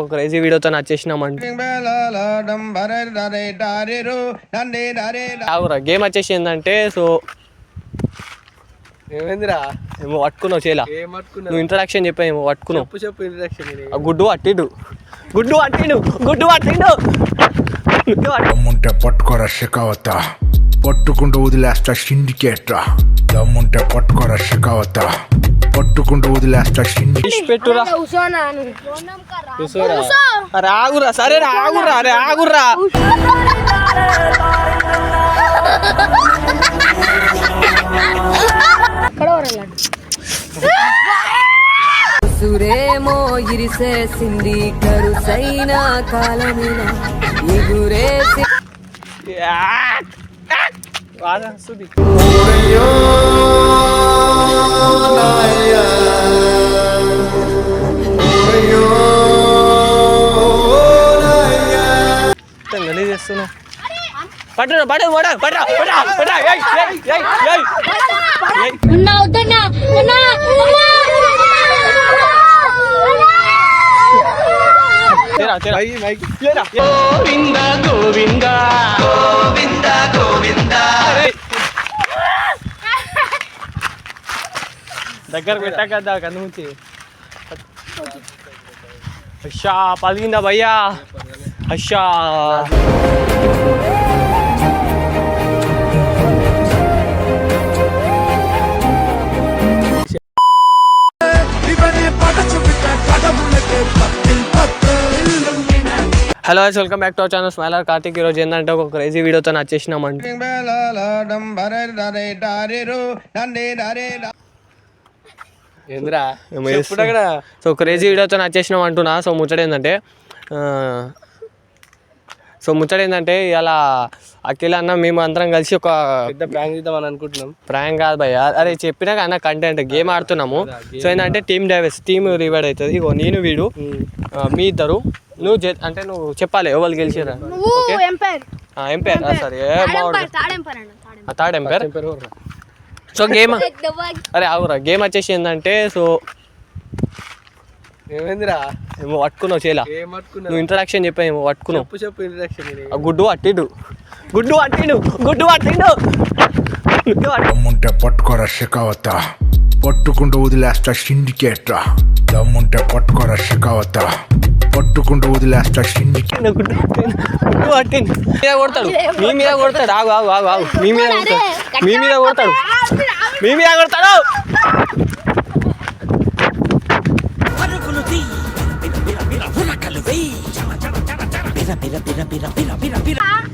ఒక క్రేజీ వీడియోతో వచ్చేసినామంటే ఆగురా గేమ్ వచ్చేసి ఏంటంటే సో ఏమైందిరా? ఏమో పట్టుకున్నావు చేలా. నువ్వు ఇంట్రడక్షన్ చెప్పా ఏమో పట్టుకున్నావు. చెప్పు చెప్పు ఇంట్రడక్షన్ ఆ గుడ్డు పట్టిండు. గుడ్డు పట్టిండు గుడ్డు పట్టిండు. దమ్ముంటే పట్టుకోరా షెకావత. పట్టుకుంటూ వదిలేస్తా సిండికేట్ దమ్ముంటే పట్టుకోరా షెకావత. పట్టుకుంటూ వదిలేస్తా పెట్టురా. ఆగురా సరే రా ఆగురా అరే ఆగురా సురేమో ఇరిసేసింది కరుసైన కాలమిన. ఎగురేసి యా! బాధ పట్టురా పడు పడ పడరా పడరా పడరా ఏయ్ ఏయ్ ఏయ్ ఏయ్. ఉన్నా వద్దన్నా ఉన్నా తేరా తేరా. తేరా గోవింద గోవింద. గోవింద గోవింద. దగ్గర పెట్టాక దా కన్నుముచ్చి అచ్చా పలిగిందా భయ్యా? అచ్చా hello welcome back to our channel smiler Karthik ఈరోజు ఏంటంటే ఒక క్రేజీ వీడియోతో వచ్చేసినామంటే ఏందిరా? అక్కడ. సో క్రేజీ వీడియోతో వచ్చేసినాం అంటున్నా. సో ముచ్చట ఏంటంటే సో ముచ్చట ఏంటంటే ఇలా అఖిల్ అన్న మేము అందరం కలిసి ఒక పెద్ద ప్రాంక్ చేద్దామని అనుకుంటున్నాం. ప్రాంక్ కాదు భయ్య. అరే చెప్పినాక అన్న కంటెంట్ గేమ్ ఆడుతున్నాము. సో ఏంటంటే టీమ్ డైవర్స్ టీమ్ రివైడ్ అవుతుంది. ఇగో నేను వీడు మీ ఇద్దరు. నువ్వు అంటే నువ్వు చెప్పాలి ఎవరు గెలిచిరా ఎంపైర్. ఎంపైర్. సరే. తాడెంపైర్ థర్డ్ ఎంపైర్? సో గేమ్ అరే అవురా గేమ్ వచ్చేసి ఏంటంటే సో ఏమైందిరా? ఏమో పట్టుకున్నావు చేలా. నువ్వు ఇంట్రడక్షన్ చెప్పా ఏమో పట్టుకున్నావు. చెప్పు చెప్పు ఇంట్రడక్షన్ ఆ గుడ్డు పట్టిండు. గుడ్డు పట్టిండు. గుడ్డు పట్టిండు. దమ్ముంటే పట్టుకోరా షెకావత. పట్టుకుంటూ వదిలేస్తా సిండికేట్ దమ్ముంటే పట్టుకోరా షెకావత. పట్టుకుంటూ వదిలేస్తా సిండికేట్ కొడతాడు. మీ మీద కొడతాడు. ఆగు ఆగు ఆగు ఆగు. మీ మీద కొడతాడు. మీ మీద కొడతాడు. మీ మీద కొడతాడు.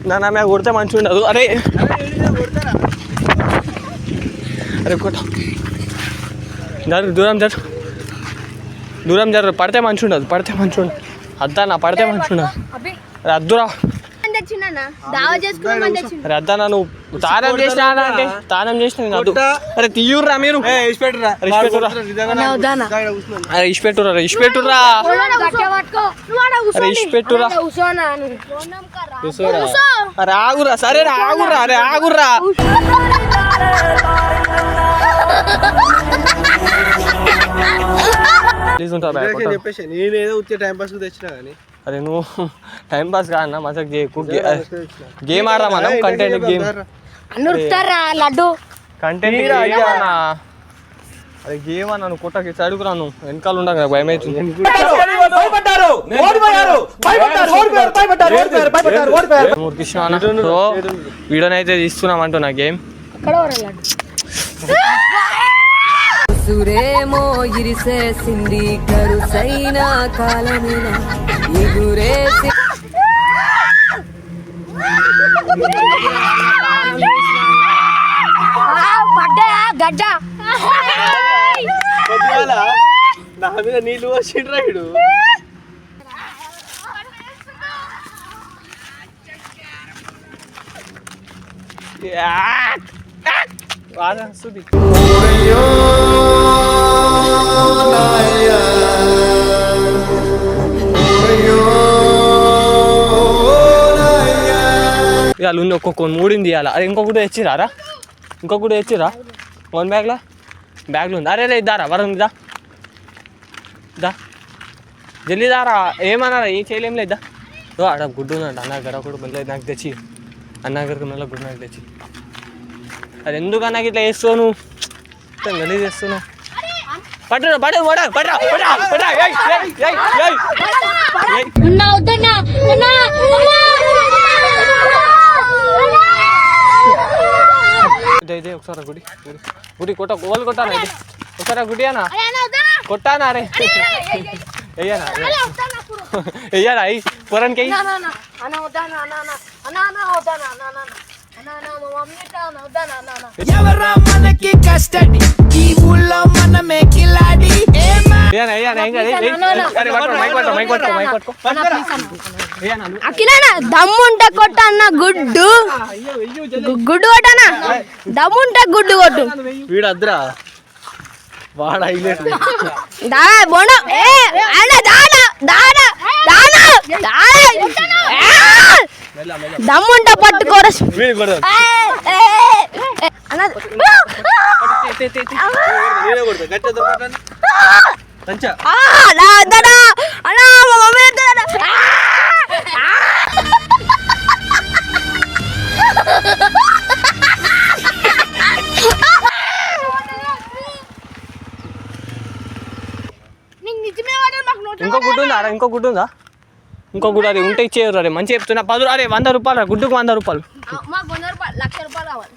నా మీద కొడితే మంచి ఉండదు. అరే. అరే కొట్ట. జరు దూరం జరు దూరం జరు పడితే మంచి ఉండదు. పడితే మంచి ఉండదు. అద్దా నా పడితే అరే అద్దురా అద్దా నువ్వు తానం చేసినా అంటే తానం చేసిన నేను అరే తీయుర్రా మీరు. ఏ ఇచ్చిపెట్టురా అరే. అరే అరే అరే ఆగురా సరే రా ఆగురా అరే ఆగురా ప్లీజ్ ఉంటా భయ, ఇంట్రడక్షన్ కొట్ట. చెప్పేసి నేనేదో ఉత్తే టైం పాస్ తెచ్చినా కానీ. అరే నువ్వు టైం పాస్ కాదన్న మసక్ చేయకు. గేమ్ ఆడరా మనం కంటెంట్ గేమ్ లడ్డు. కంటెంట్ అరే గేమ్ అన్న నువ్వు కుట్టకి. చదువుకురా నువ్వు. వెనకాల ఉండగా నాకు భయం అవుతుంది కృష్ణ అన్న. సో వీడియోనైతే తీస్తున్నాం అంటున్నా గేమ్ అక్కడ వరా లడ్డు సురేమో ఇరిసేసింది కరుసైన కాలమిన ఎగురేసి పడ్డా గడ్డ. నా మీద నీళ్ళు వచ్చిండ్రా ఇడు బాధ వస్తుంది ఇవాళ ఉంది ఒక్కొక్క మూడింది ఇవాళ అరే ఇంకొకటి తెచ్చిరారా ఇంకొకటి తెచ్చిరా? వన్ బ్యాగ్లా? బ్యాగ్లో ఉంది? అరే రే దారా వరం దా దా జల్దీదారా ఏమన్నారా? ఏం చేయలేం లేదా ఓ ఆడ గుడ్డు ఉందంట అన్న గడ కూడా మళ్ళీ నాకు తెచ్చి అన్న గారికి మళ్ళీ గుడ్డు నాకు తెచ్చి అది ఎందుకు అన్నకి ఇట్లా వేస్తావు నువ్వు? గలీజ్ చేస్తున్నావు? పట్టు పట్టు పడ ఉన్నా వద్దన్నా ఉన్నా ఇదే ఒకసారి గుడి గుడి గుడి కొట్ట గోల్ కొట్టానా ఇది? ఒకసారి గుడి అన్న? కొట్టానా అరే? వెయ్యానా వెయ్యానా? అయ్యి పొరానికి వెయ్యి ఎవరా మనకి కస్టడీ ఈ ఊళ్ళో మనమే కిలాడి అఖిలనా దమ్ముంటే కొట్ట అన్న గుడ్డు గుడ్డు కొట్టనా దమ్ముంటే గుడ్డు కొట్టు వీడు అద్రా వాడ దా బోన ఏ అన్న దమ్ముంటే పట్టుకోరా. ఇంకో గుడ్డు ఉందా? ఇంకో గుడ్డు ఉందా? ఇంకో గుడ్డు అరే ఉంటే ఇచ్చేయరు అరే మంచి చెప్తున్నా. పది అరే వంద రూపాయలు గుడ్డుకు వంద రూపాయలు. మాకు వంద రూపాయలు లక్ష రూపాయలు కావాలి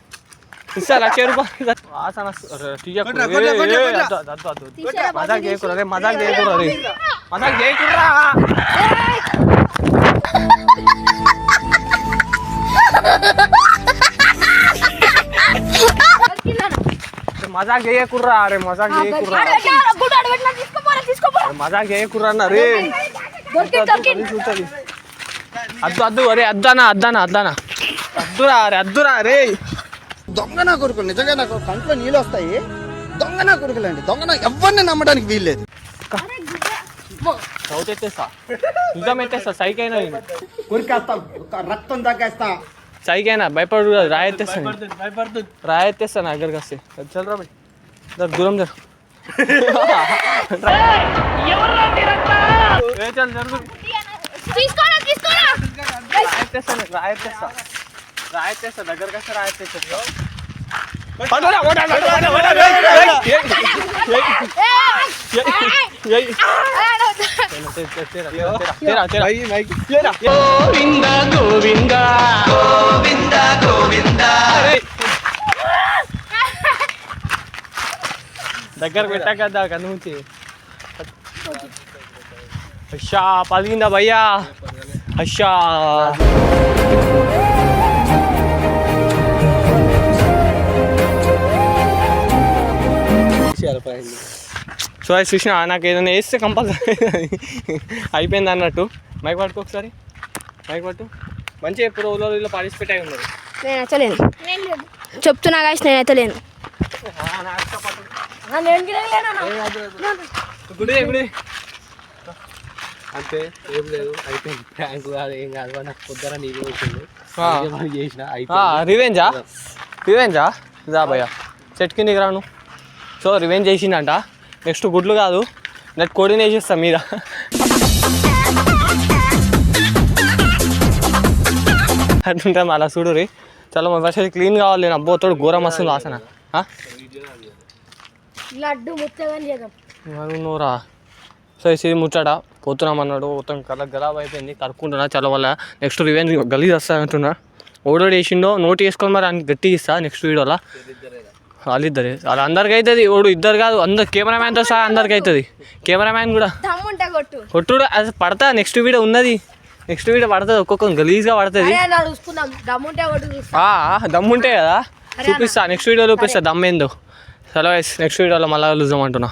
ఇస్తా లక్ష రూపాయలు వాసన వస్తు- అరే. మజాక్ చేయకురా రే మజాక్ చేయకురా రే మజాక్ చేయకురా మజాక్ చేయకుర్రా అరే మజాక్ చేయకుర్రా. అరే, మజాక్ చేయకుర్రా అన్న రే అద్దు అద్దు అరే అద్దానా అద్దానా అద్దానా. అద్దురా అరే అద్దురా రే దొంగ నా కొడుకులు నిజంగా నాకు కంట్లో నీళ్ళు వస్తాయి. దొంగ నా కొడుకులండి దొంగ ఎవరిని నమ్మడానికి వీల్లేదు. చౌత ఎత్తేస్తా నిజం ఎత్తేస్తా సైకైనా కొరికేస్తా రక్తం తగ్గేస్తా సైకైనా భయపడు కాదు రాయి ఎత్తేస్తాను భయపడుతుంది భయపడుతుంది రాయి ఎత్తేస్తాను నా దగ్గరికి వస్తే. చల్ రా దూరం జర. ఏ చల్ జరుగు తీసుకోరా తీసుకోరా రాయి ఎత్తేస్తాను రాయి ఎత్తేస్తా రాయి ఎత్తేస్తా దగ్గరికి వస్తే రాయి ఎత్తేస్తా పట్టురా, పట్టురా, పట్టురా, పట్టురా, పట్టురా, ఏయ్, ఏయ్, ఏయ్, ఏయ్, ఏయ్. తేరా, తేరా, తేరా, తేరా, తేరా. మైకి మైకి తేరా. దగ్గర పెట్టాక కదా కనుమూచి అచ్చా పలిగిందా భయ్యా? అచ్చా సో అది చూసిన నాకు ఏదైనా వేస్తే కంపల్సరీ అయిపోయింది అన్నట్టు. మైక్ పట్టుకో ఒకసారి. మైక్ పట్టు. మంచిగా ఎప్పుడు ఓలో పార్టిసిపేట్ అయి ఉన్నారు నేనైతే లేను చెప్తున్నా నేనైతే లేను నేను. గుడి గుడి. అంతే ఏం లేదు అయిపోయింది. ప్రాంక్ కాదు ఏం కాదు వాడు నాకు పొద్దున నీళ్ళు వచ్చింది ఆ. వాడు చేసిన అయిపోయింది. రివెంజా రివెంజా రా భయ్య. చెట్టు కిందికి రాను. So revenge చేసిండంట. నెక్స్ట్ గుడ్లు కాదు. నెట్ కోడిని వేసేస్తా మీద. అట్లుంటే అలా చూడు రీ. చాలా ఫస్ట్ క్లీన్ కావాలి. నేను అబ్బోతోడు ఘోరం వస్తుంది వాసన? లడ్డు ముత్తగాని చేద్దాం. మరి నువ్వురా సో ఇది ముచ్చట. పోతున్నాం అన్నాడు. మొత్తం కల గలాబ్ అయిపోయింది. కలుపుకుంటున్నా చాలా వల్ల నెక్స్ట్ రివెంజ్ గలీజ్ వస్తా అంటున్నా. ఓడోడు వేసిండో నోట్ వేసుకొని మరి అని గట్టి ఇస్తా నెక్స్ట్ వీడియోలో. వాళ్ళిద్దరే. వాళ్ళ అందరికి అవుతుంది ఓడు ఇద్దరు కాదు అందరు కెమెరామ్యాన్తో సహా అందరికి అవుతుంది కెమెరామ్యాన్ కూడా. కొట్టుడు అది పడతా. నెక్స్ట్ వీడియో ఉన్నది. నెక్స్ట్ వీడియో పడుతుంది. ఒక్కొక్క గలీజ్గా పడుతుంది. దమ్ముంటే కదా. చూపిస్తా. నెక్స్ట్ వీడియోలో చూపిస్తా. దమ్ ఏందో. సెలవు నెక్స్ట్ వీడియోలో మళ్ళీ కలుద్దాం అంటున్నా.